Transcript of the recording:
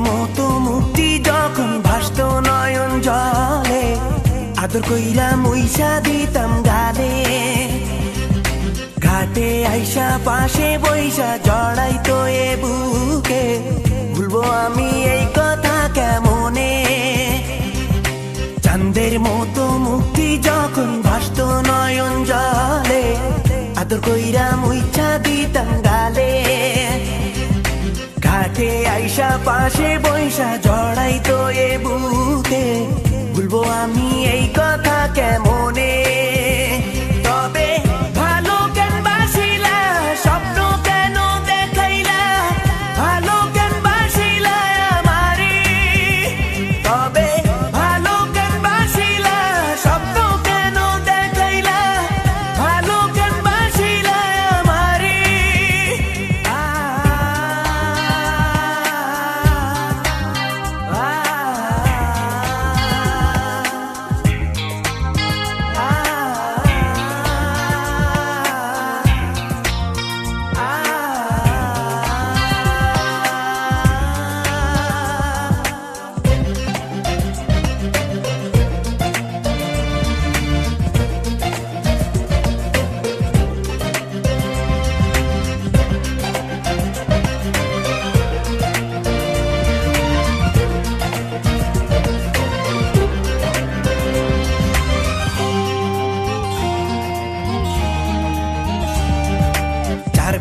মতো মুক্তি যখন ভাসত নয়ন জলে, আদর কইরা মুইসা দিতাম গালে। ঘাটে আইসা, পাশে জড়াই তো এ বুকে। ভুলবো আমি এই কথা কেমনে? চাঁদের মতো মুক্তি যখন ভাসত নয়ন জলে, আদর কইরা মুইছা দিতাম ঘাটে আইসা পাশে বৈশা জড়াই তো এ বুকে। ভুলবো আমি এই কথা কেমনে?